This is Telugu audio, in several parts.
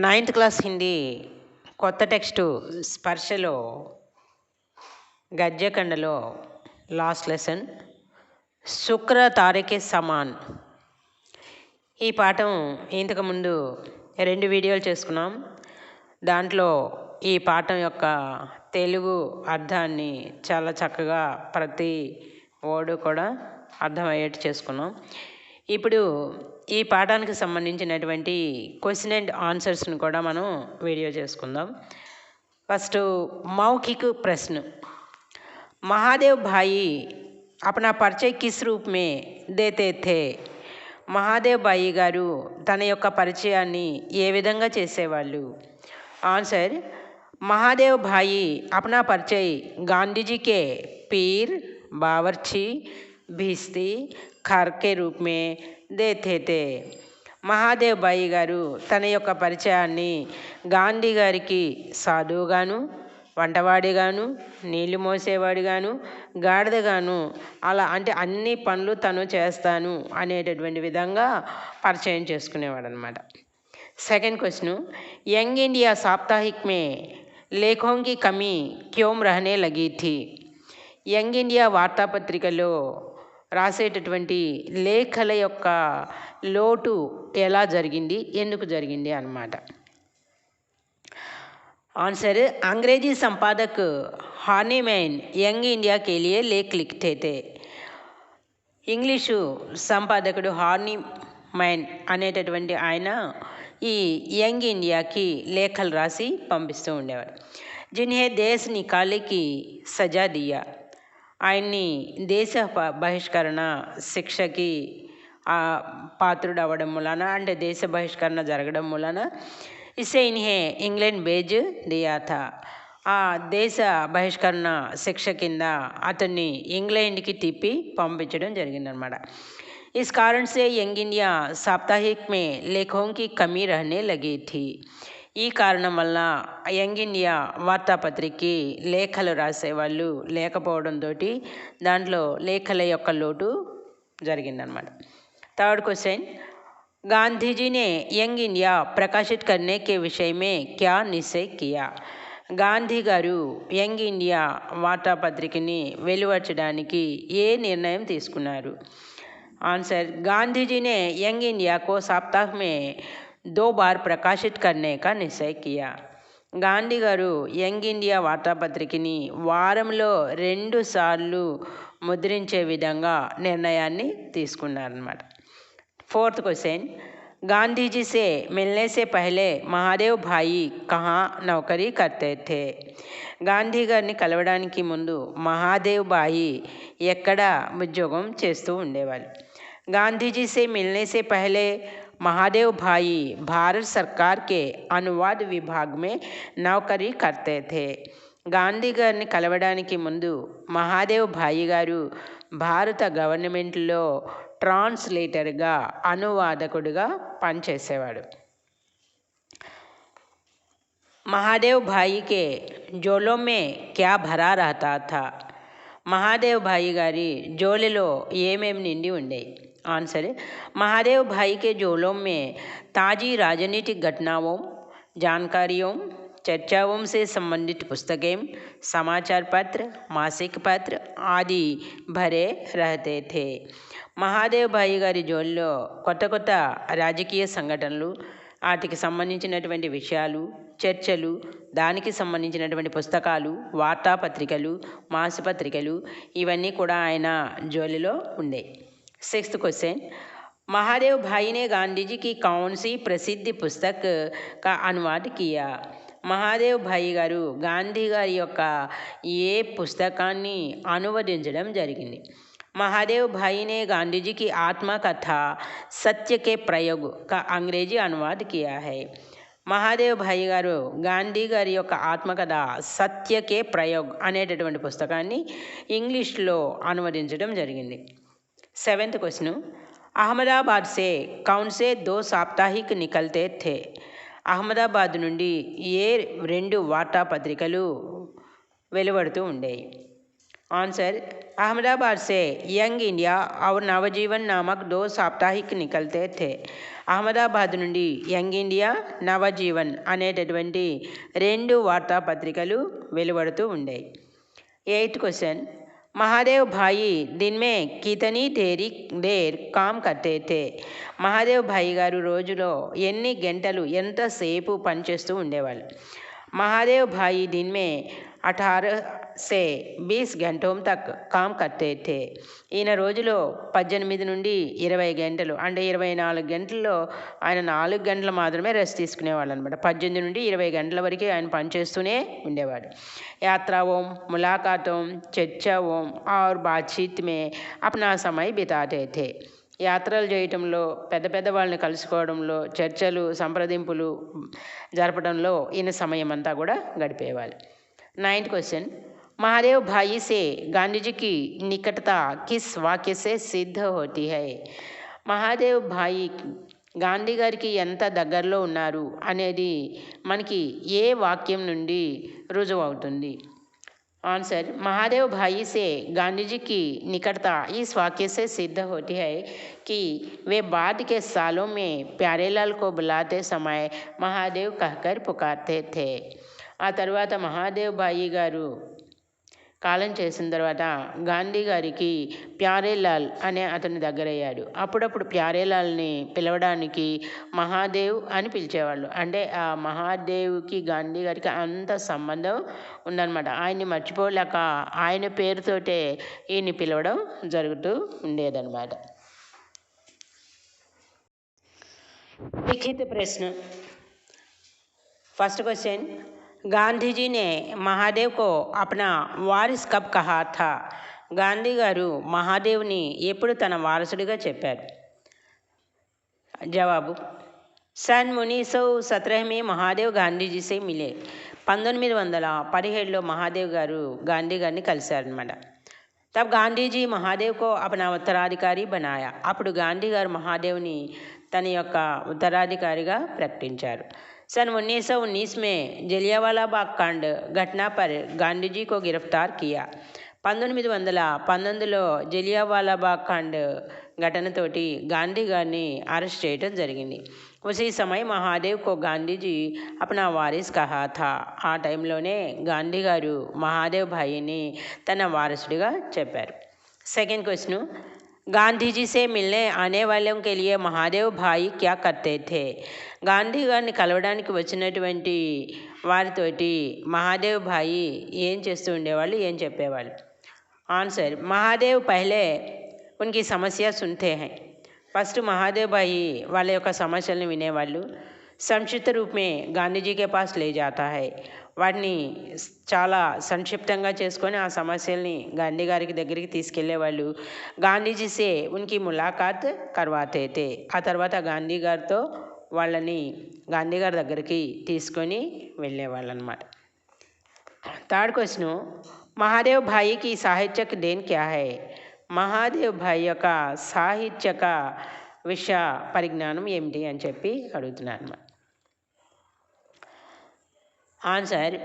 నైన్త్ క్లాస్ హిందీ కొత్త టెక్స్టు స్పర్శలో గద్యకండలో లాస్ట్ లెసన్ శుక్ర తారకే సమాన్. ఈ పాఠం ఇంతకుముందు రెండు వీడియోలు చేసుకున్నాం. దాంట్లో ఈ పాఠం యొక్క తెలుగు అర్థాన్ని చాలా చక్కగా ప్రతి ఓడు కూడా అర్థమయ్యేట్టు చేసుకున్నాం. ఇప్పుడు ఈ పాఠానికి సంబంధించినటువంటి క్వశ్చన్ అండ్ ఆన్సర్స్ను కూడా మనం వీడియో చేసుకుందాం. ఫస్ట్ మౌఖిక ప్రశ్న. మహాదేవ్ భాయి అపనా పరిచయ కిస్ రూపమే దేతే థే మహాదేవ్ బాయి గారు తన యొక్క పరిచయాన్ని ఏ విధంగా చేసేవాళ్ళు ఆన్సర్ మహాదేవ్ భాయి అప్నా పరిచయ్ గాంధీజీకే పీర్ బావర్చి భీస్తి ఖార్ రూప్మే దేతేతే మహాదేవ్ బాయి గారు తన యొక్క పరిచయాన్ని గాంధీ గారికి సాధువుగాను వంటవాడిగాను నీళ్ళు మోసేవాడిగాను గాడిదగాను అలా అంటే అన్ని పనులు తను చేస్తాను అనేటటువంటి విధంగా పరిచయం చేసుకునేవాడు అనమాట సెకండ్ క్వశ్చన్ యంగ్ ఇండియా సాప్తాహిక్ మే లేఖోంకి కమి క్యోమ్ రహనే లగీఠీ యంగ్ ఇండియా వార్తాపత్రికలో రాసేటటువంటి లేఖల యొక్క లోటు ఎలా జరిగింది ఎందుకు జరిగింది అన్నమాట आंसर अंग्रेजी संपादक हार्नीमैन यंग इंडिया के लिए लेख लिखते थे ఇంగ్లీషు సంపాదకుడు హార్నీ మైన్ అనేటటువంటి ఆయన ఈ యంగ్ ఇండియాకి లేఖలు రాసి పంపిస్తూ ఉండేవారు జిన్హే దేశ్ నికాలేకి సజా దియా ఆయన్ని దేశ ప- బహిష్కరణ శిక్షకి ఆ, పాత్రుడు అవ్వడం మూలన అంటే దేశ బహిష్కరణ జరగడం మూలన ఇసే ఇన్హే ఇంగ్లాండ్ బేజ్ దియా థా ఆ దేశ బహిష్కరణ శిక్ష కింద అతన్ని ఇంగ్లాండ్కి తిప్పి పంపించడం జరిగిందనమాట इस कारण से यंग इंडिया साप्ताहिक में लेखों की कमी रहने लगी थी ఈ కారణం వల్ల యంగ్ ఇండియా వార్తాపత్రికకి లేఖలు రాసేవాళ్ళు లేకపోవడంతో దాంట్లో లేఖల యొక్క లోటు జరిగిందనమాట థర్డ్ క్వశ్చన్ गांधी जी ने यंग इंडिया प्रकाशित करने के विषय में क्या निश्चय किया గాంధీ గారు యంగ్ ఇండియా వార్తాపత్రికని వెలువచ్చడానికి ఏ నిర్ణయం తీసుకున్నారు आंसर गांधी जी ने यंग इंडिया को सप्ताह में दो बार प्रकाशित करने का निश्चय किया గాంధీ గారు యంగ్ ఇండియా వార్తాపత్రికని వారంలో రెండు సార్లు ముద్రించే విధంగా నిర్ణయాన్ని తీసుకున్నారన్నమాట फोर्थ क्वेश्चन गांधी जी से मिलने से पहले महादेव भाई कहाँ नौकरी करते थे గాంధీ గారిని కలవడానికి ముందు మహాదేవ్ బాయి ఎక్కడ ఉద్యోగం చేస్తూ ఉండేవాళ్ళు गांधी से मिलने से पहले महादेव भाई भारत सरकार के अनुवाद विभाग में नौकरी करते थे గాంధీ గారిని కలవడానికి ముందు మహాదేవ్ భాయి గారు భారత గవర్నమెంట్లో ట్రాన్స్లేటర్గా అనువాదకుడిగా పనిచేసేవాడు महादेव भाई के జోలో మే క్యా భరా రహతా థా మహాదేవ్ భాయి గారి జోలిలో ఏమేమి నిండి ఉండేవి ఆన్సర్ महादेव भाई के जोलों में ताज़ी राजनीतिक घटनाओं जानकारियों चर्चाओं से संबंधित पुस्तकें समाचार पत्र मासिक पत्र आदि भरे रहते थे మహాదేవ్ భాయి గారి జోల్లో కొత్త కొత్త రాజకీయ సంఘటనలు వాటికి సంబంధించినటువంటి విషయాలు చర్చలు దానికి సంబంధించినటువంటి పుస్తకాలు వార్తాపత్రికలు మాసపత్రికలు ఇవన్నీ కూడా ఆయన జోలిలో ఉండే సిక్స్త్ క్వశ్చన్ महादेव भाई ने गांधी जी की कौन सी प्रसिद्ध पुस्तक का अनुवाद किया మహాదేవ్ భాయి గారు గాంధీ గారి యొక్క ఏ పుస్తకాన్ని అనువదించడం జరిగింది महादेव भाई ने गांधी जी की आत्मकथा सत्य के प्रयोग का अंग्रेजी अनुवाद किया है మహాదేవ్ భాయి గారు గాంధీ గారి యొక్క ఆత్మకథ సత్యకే ప్రయోగ్ అనేటటువంటి పుస్తకాన్ని ఇంగ్లీష్లో అనువదించడం జరిగింది సెవెంత్ క్వశ్చన్ అహ్మదాబాద్ సే కౌన్ సే దో సాప్తాహిక్ నికల్తే థే అహ్మదాబాద్ నుండి ఏ రెండు వార్తాపత్రికలు వెలువడుతూ ఉండేవి ఆన్సర్ अहमदाबाद से यंग इंडिया और नवजीवन नामक दो साप्ताहिक निकलते थे అహ్మదాబాద్ నుండి యంగ్ ఇండియా నవజీవన్ అనేటటువంటి రెండు వార్తాపత్రికలు వెలువడుతూ ఉండేవి ఎయిత్ క్వశ్చన్ महादेव भाई दिन में कितनी देरी देर काम करते थे మహాదేవ్ భాయి గారు రోజులో ఎన్ని గంటలు ఎంతసేపు పనిచేస్తూ ఉండేవాళ్ళు మహాదేవ్ భాయి दिन में సే బీస్ గంటోం తక్ కామ్ కట్టేటే ఈయన రోజులో పద్దెనిమిది నుండి ఇరవై గంటలు అంటే ఇరవై నాలుగు గంటల్లో ఆయన నాలుగు గంటలు మాత్రమే రెస్ట్ తీసుకునేవాళ్ళు అనమాట పద్దెనిమిది నుండి ఇరవై గంటల వరకు ఆయన పనిచేస్తూనే ఉండేవాడు. యాత్రావోం ఓం ములాఖాతోం చర్చ ఓం ఆర్ బాతచీత్ మే అప్నా సమయ్ బితాటేతే యాత్రలు చేయటంలో పెద్ద పెద్ద వాళ్ళని కలుసుకోవడంలో చర్చలు సంప్రదింపులు జరపడంలో ఈయన సమయం అంతా కూడా గడిపేవాళ్ళు. Ninth question. महादेव भाई से गांधी जी की निकटता किस वाक्य से सिद्ध होती है మహాదేవ్ భాయి గాంధీ గారికి ఎంత దగ్గరలో ఉన్నారు అనేది మనకి ఏ వాక్యం నుండి రుజువు అవుతుంది आंसर महादेव भाई से गांधी जी की निकटता इस वाक्य से सिद्ध होती है कि वे बाद के सालों में प्यारेलाल को बुलाते समय महादेव कहकर पुकारते थे ఆ తర్వాత మహాదేవ్ భాయి గారు కాలం చేసిన తర్వాత గాంధీ గారికి ప్యారేలాల్ అనే అతను దగ్గరయ్యాడు. అప్పుడప్పుడు ప్యారేలాల్ని పిలవడానికి మహాదేవ్ అని పిలిచేవాళ్ళు. అంటే ఆ మహాదేవ్కి గాంధీ గారికి అంత సంబంధం ఉందన్నమాట. ఆయన్ని మర్చిపోలేక ఆయన పేరుతోటే ఈయన్ని పిలవడం జరుగుతూ ఉండేదన్నమాట. లిఖిత ప్రశ్న. ఫస్ట్ క్వశ్చన్ गांधी जी ने महादेव को अपना वारिस कब कहा था గాంధీ గారు మహాదేవ్ని ఎప్పుడు తన వారసుడిగా చెప్పారు జవాబు सन उन्नीस सौ सत्रह में महादेव गांधी जी से मिले పంతొమ్మిది వందల పదిహేడులో మహాదేవ్ గారు గాంధీ గారిని కలిశారనమాట తబ్ గాంధీజీ మహాదేవ్కో అపనా ఉత్తరాధికారి బనాయా అప్పుడు గాంధీ గారు మహాదేవ్ని తన యొక్క ఉత్తరాధికారిగా ప్రకటించారు सन उन्नीस सौ उन्नीस में जलियावाला बाग कांड घटना पर गांधी जी को गिरफ्तार किया పంతొమ్మిది వందల పంతొమ్మిదిలో జలియావాలా బాగ్ కాండ్ ఘటనతోటి గాంధీ గారిని అరెస్ట్ చేయడం జరిగింది ఉసీ సమయం మహాదేవ్ కో గాంధీజీ అప్నా వారిస్ కహా థా ఆ టైంలోనే గాంధీ గారు మహాదేవ్ భాయిని తన వారసుడిగా చెప్పారు సెకండ్ క్వశ్చన్ गांधी जी से मिलने आने वालों के लिए महादेव भाई क्या करते थे గాంధీ గారిని కలవడానికి వచ్చినటువంటి వారితోటి మహాదేవ్ భాయి ఏం చేస్తూ ఉండేవాళ్ళు ఏం చెప్పేవాళ్ళు ఆన్సర్ మహాదేవ్ పహలే ఉనికి సమస్య సున్తే హై ఫస్ట్ మహాదేవ్ భాయి వాళ్ళ యొక్క సమస్యలను వినేవాళ్ళు సంక్షిప్త రూపమే గాంధీజీకే పాస్ లే జాతా హై వాటిని చాలా సంక్షిప్తంగా చేసుకొని ఆ సమస్యల్ని గాంధీ గారికి దగ్గరికి తీసుకెళ్ళేవాళ్ళు. గాంధీజీసే ఉనికి ములాఖాత్ కర్వాతైతే ఆ తర్వాత గాంధీ గారితో వాళ్ళని గాంధీ గారి దగ్గరికి తీసుకొని వెళ్ళేవాళ్ళు అనమాట థర్డ్ క్వశ్చన్ మహాదేవ్ భాయికి సాహిత్యక దేన్ క్యా హై? మహాదేవ్ భాయ్ యొక్క సాహిత్యక విషయ పరిజ్ఞానం ఏమిటి అని చెప్పి అడుగుతున్నాను అనమాట आंसर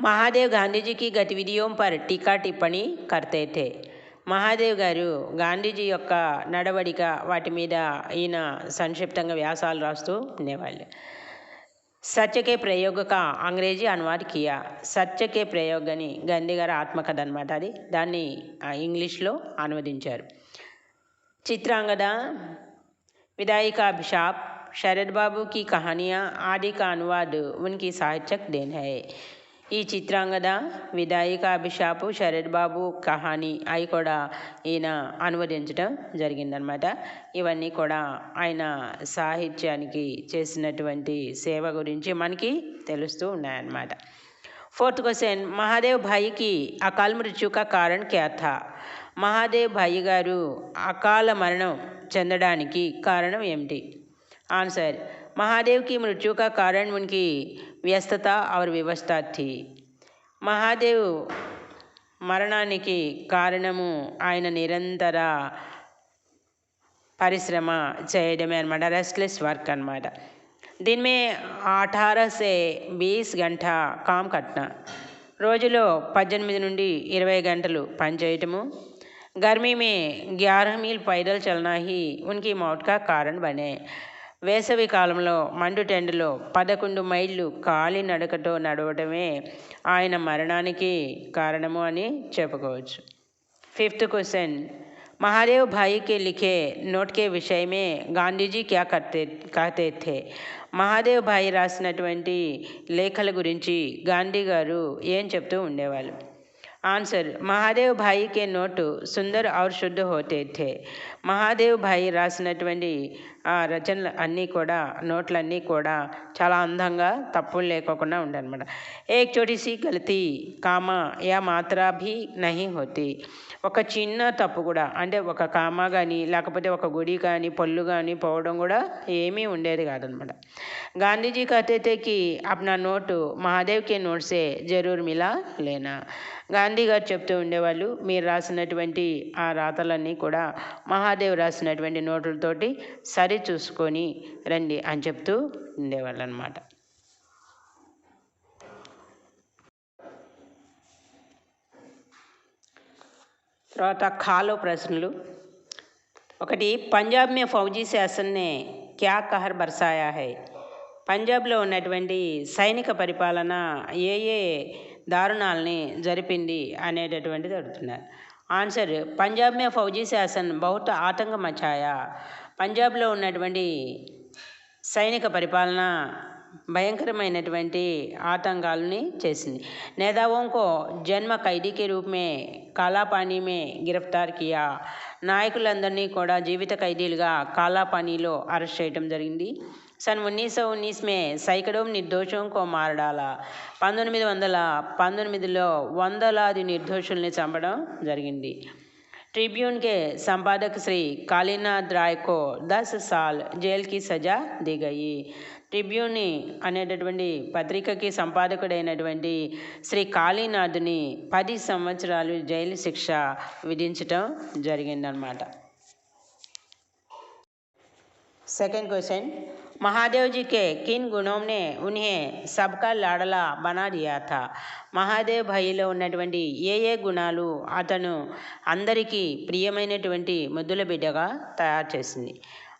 महादेव गांधी जी की गतिविधियों पर टीका टिप्पणी करते थे మహాదేవ్ గారు గాంధీజీ యొక్క నడవడిక వాటి మీద ఈయన సంక్షిప్తంగా వ్యాసాలు రాస్తూ ఉండేవాళ్ళు సత్యకే ప్రయోగక అంగ్రేజీ అనువాద్ కియా సత్యకే ప్రయోగ్ అని గాంధీ గారి ఆత్మకథ అనమాట అది దాన్ని ఇంగ్లీష్లో అనువదించారు చిత్రాంగద विदाई का अभिशाप शरद बाबू की कहानियाँ आदि का अनुवाद उनकी साहित्यक देन है ఈ చిత్రాంగద విదాయిక అభిషాపు శరద్ బాబు కహాని అవి కూడా ఈయన అనువదించడం జరిగిందనమాట ఇవన్నీ కూడా ఆయన సాహిత్యానికి చేసినటువంటి సేవ గురించి మనకి తెలుస్తూ ఉన్నాయన్నమాట ఫోర్త్ క్వశ్చన్ మహాదేవ్ భాయికి అకాల్ మృత్యుక కారణ్ క్యా థా మహాదేవ్ భాయి గారు అకాల మరణం చెందడానికి కారణం ఏమిటి ఆన్సర్ మహాదేవ్కి మృత్యుక मृत्यु का వ్యస్తత उनकी व्यस्तता और మహాదేవ్ మరణానికి కారణము ఆయన నిరంతర పరిశ్రమ చేయడమే అనమాట రెస్ట్లెస్ వర్క్ అనమాట దీనిమే అఠారసే బీస్ గంట కామ్ కట్న. రోజులో పద్దెనిమిది నుండి ఇరవై గంటలు పనిచేయటము గర్మీమే में ग्यारह मील पैदल चलना ही उनकी బనే. వేసవి కాలంలో మండుటెండలో పదకొండు మైళ్ళు కాలి నడకతో నడవటమే ఆయన మరణానికి కారణము అని చెప్పుకోవచ్చు फिफ्थ क्वेश्चन महादेव भाई के लिखे नोट के विषय में गांधी जी क्या करते कहते थे మహాదేవ్ భాయ్ రాసినటువంటి లేఖల గురించి గాంధీ గారు ఏం చెప్తూ ఉండేవాళ్ళు ఆన్సర్ మహాదేవ్ భాయ్ కే నోటు సుందర్ ఔర్ శుద్ధ హోతే థే మహాదేవ్ భాయ్ రాసినటువంటి ఆ రచనలు అన్నీ కూడా నోట్లన్నీ కూడా చాలా అందంగా తప్పులు లేకోకుండా ఉండనమాట. ఏ చోటిసి కలితి కామ యా మాత్రాభి నహి హోతి. ఒక చిన్న తప్పు కూడా అంటే ఒక కామ కానీ లేకపోతే ఒక గుడి కానీ పళ్ళు కానీ పోవడం కూడా ఏమీ ఉండేది కాదనమాట. గాంధీజీ కథేకి అప్నా నోటు మహాదేవ్కి నోట్సే జరూర్ మిలా లేనా? గాంధీ గారు చెప్తూ ఉండేవాళ్ళు మీరు రాసినటువంటి ఆ రాతలన్నీ కూడా మహాదేవ్ రాసినటువంటి నోట్లతోటి సరి చూసుకొని రండి అని చెప్తూ ఉండేవాళ్ళు అనమాట తర్వాత ఖాలో ప్రశ్నలు. ఒకటి పంజాబ్ మే ఫౌజీ శాసన్నే క్యా కహర్ బర్సాయా హై? పంజాబ్లో ఉన్నటువంటి సైనిక పరిపాలన ఏ ఏ దారుణాలని జరిపింది అనేటటువంటిది అడుగుతున్నారు. ఆన్సర్ పంజాబ్ మే ఫౌజీ శాసన్ బహుత ఆతంక మచాయా పంజాబ్లో ఉన్నటువంటి సైనిక పరిపాలన భయంకరమైనటువంటి आतंकालनी చేసింది. నేతాओं జన్మ ఖైదీకి రూపమే కాలాపాణిమే గిరఫ్తార్ కియా నాయకులందరినీ కూడా జీవిత ఖైదీలుగా కాలాపానీలో అరెస్ట్ చేయడం జరిగింది. సన్ ఉన్నీస్ సో ఉన్నీస్ మే సైకడోం నిర్దోషం కో మారడాల. పంతొమ్మిది వందల పంతొమ్మిదిలో వందలాది నిర్దోషుల్ని చంపడం జరిగింది. ट्रिब्यून के संपादक श्री कालीनाथ राय को दस साल జైల్ కి సజా दी गई ట్రిబ్యూని అనేటటువంటి పత్రికకి సంపాదకుడైనటువంటి శ్రీ కాళీనాథ్ని పది సంవత్సరాలు జైలు శిక్ష విధించటం జరిగిందనమాట सेकंड क्वेश्चन महादेव जी के किन गुणों ने उन्हें सबका लाडला बना दिया था మహాదేవ్ భాయిలో ఉన్నటువంటి ఏ ఏ గుణాలు అతను అందరికీ ప్రియమైనటువంటి ముద్దుల బిడ్డగా తయారు చేసింది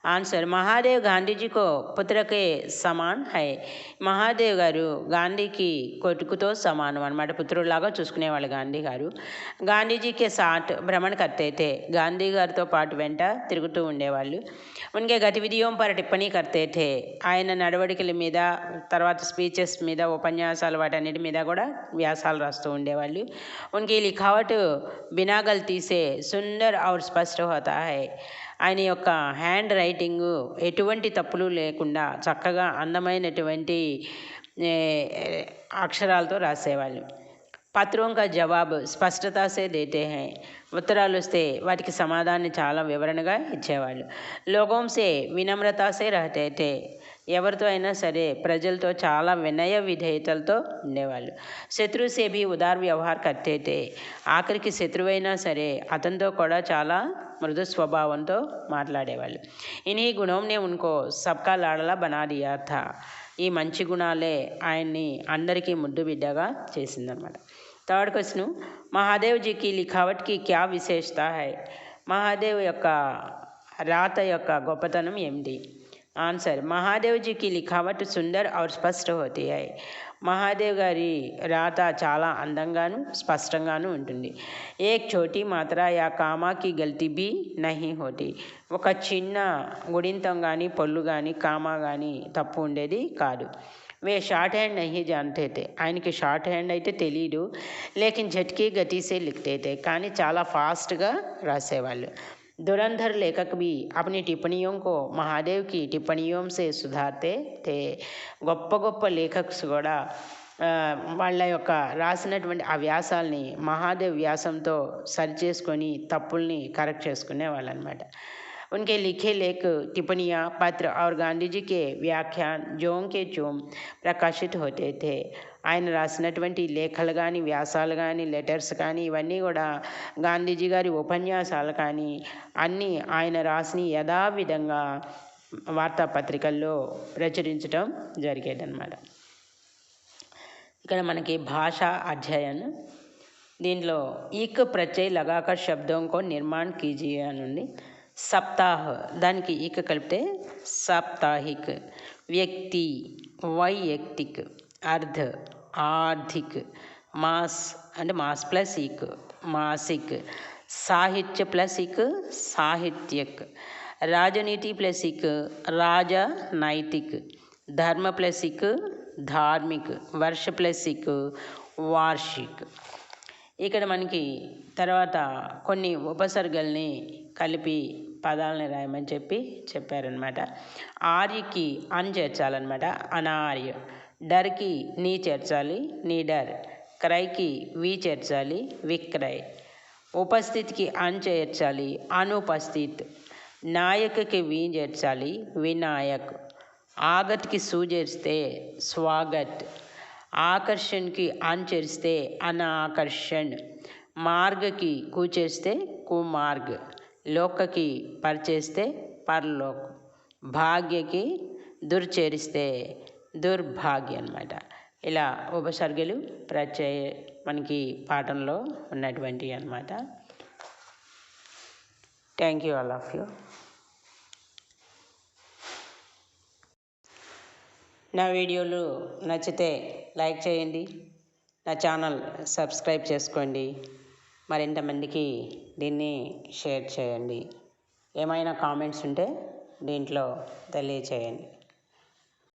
ఆన్సర్ మహాదేవ్ గాంధీజీకో పుత్రకే సమాన్ హై. మహాదేవ్ గారు గాంధీకి కొట్టుకుతో సమానం అనమాట పుత్రుడిలాగా చూసుకునేవాళ్ళు గాంధీ గారు. గాంధీజీకే సాట్ భ్రమణ కర్తయితే గాంధీ గారితో పాటు వెంట తిరుగుతూ ఉండేవాళ్ళు. ఉన్కే గతివిధియోం పర టిప్పణి కర్తయితే ఆయన నడవడికల మీద తర్వాత స్పీచెస్ మీద ఉపన్యాసాలు వాటన్నిటి మీద కూడా వ్యాసాలు రాస్తూ ఉండేవాళ్ళు. ఉన్కి లిఖావట్ బినాగల్ తీసే సుందర్ ఔర్ స్పష్ట హోతా హై. ఆయన యొక్క హ్యాండ్ రైటింగు ఎటువంటి తప్పులు లేకుండా చక్కగా అందమైనటువంటి అక్షరాలతో రాసేవాళ్ళు. పత్రం కా జవాబు స్పష్టత సే దేతే హై. ఉత్తరాలు వస్తే వాటికి సమాధానం చాలా వివరణగా ఇచ్చేవాళ్ళు. లోగోం సే వినమ్రత సే రహతే తే. ఎవరితో అయినా సరే ప్రజలతో చాలా వినయ విధేయతలతో ఉండేవాళ్ళు. శత్రు సేబి ఉదార్ వ్యవహార్ కర్తే ఆఖరికి శత్రువైనా సరే అతనితో కూడా చాలా మృదు స్వభావంతో మాట్లాడేవాళ్ళు. ఇని గుణంనే ఉనుకో సబ్కా లాడలా బనా థా ఈ మంచి గుణాలే ఆయన్ని అందరికీ ముద్దు బిడ్డగా చేసిందనమాట థర్డ్ క్వశ్చన్. మహాదేవ్ జీకి లిఖావట్కి క్యా విశేషత హై? మహాదేవ్ యొక్క రాత యొక్క గొప్పతనం ఏమిటి? ఆన్సర్ మహాదేవ్ జీకి లిఖావట్ సుందర్ ఔర్ స్పష్ట హోతీ హై మహాదేవ్ గారి రాత చాలా అందంగాను స్పష్టంగాను ఉంటుంది ఏక్ చోటీ మాత్ర యా కామాకి గల్తీ బి నహి హోతి ఒక చిన్న గుడింతం కానీ పొల్లు కానీ కామా కానీ తప్పు ఉండేది కాదు వే షార్ట్ హ్యాండ్ నహి జాన్తే తే ఆయనకి షార్ట్ హ్యాండ్ అయితే తెలియదు లేకిన్ झटकी గతి సే లిఖతే తే కానీ చాలా ఫాస్ట్గా రాసేవాళ్ళు धुरंधर लेखक भी अपनी टिप्पणियों को महादेव की टिप्पणियों से सुधारते थे గొప్ప గొప్ప లేఖక్స్ కూడా ఆ, వాళ్ళ యొక్క రాసినటువంటి ఆ వ్యాసాల్ని మహాదేవ్ వ్యాసంతో సరి చేసుకొని తప్పుల్ని కరెక్ట్ చేసుకునే వాళ్ళు అనమాట उनके लिखे लेख टिप्पणियाँ पत्र और गांधी जी के व्याख्यान जों के चोम ప్రకాశిత్ होते थे ఆయన రాసినటువంటి లేఖలు కానీ వ్యాసాలు కానీ లెటర్స్ కానీ ఇవన్నీ కూడా గాంధీజీ గారి ఉపన్యాసాలు కానీ అన్నీ ఆయన రాసిన యథావిధంగా వార్తాపత్రికల్లో ప్రచురించడం జరిగేదన్నమాట ఇక్కడ మనకి భాష అధ్యయనం దీంట్లో ఈక్ ప్రత్యయ లగాకర్ శబ్దం కో నిర్మాణ్ కీజియే అని ఉంది సప్తాహ్ దానికి ఈక కలిపితే సాప్తాహిక్ వ్యక్తి వైయక్తిక్ అర్ధ ఆర్థిక్ మాస్ అంటే మాస్ ప్లస్ ఈక్ మాసిక్ సాహిత్య ప్లస్ ఇక్ సాహిత్యక్ రాజనీతి ప్లస్ ఇక్ రాజనైతిక్ ధర్మ ప్లస్ ఇక్ ధార్మిక్ వర్ష ప్లస్ ఇక్ వార్షిక్ ఇక్కడ మనకి తర్వాత కొన్ని ఉపసర్గల్ని కలిపి పదాలని రాయమని చెప్పి చెప్పారనమాట ఆర్యకి అన్ చేర్చాలన్నమాట. అనార్య. డర్కి నీ చేర్చాలి నీడర్ క్రైకి వి చేర్చాలి విక్రయ్. ఉపస్థితికి అన్ చేర్చాలి అనుపస్థిత్. నాయకకి వి చేర్చాలి వినాయక్. ఆగత్కి సూ చేస్తే స్వాగత్ ఆకర్షణ్కి అనుచరిస్తే అనాకర్షణ్. మార్గకి కు చేస్తే కుమార్గ్. లోకకి పరిచేస్తే పర్లోక్. భాగ్యకి దుర్చేరిస్తే దుర్భాగ్య అనమాట ఇలా ఉపసర్గలు ప్రత్యయ మనకి పాఠంలో ఉన్నటువంటివి అనమాట thank you all of you నా వీడియోలు నచ్చితే లైక్ చేయండి. నా ఛానల్ సబ్స్క్రైబ్ చేసుకోండి. మరింతమందికి దీన్ని షేర్ చేయండి. ఏమైనా కామెంట్స్ ఉంటే దీంట్లో తెలియచేయండి.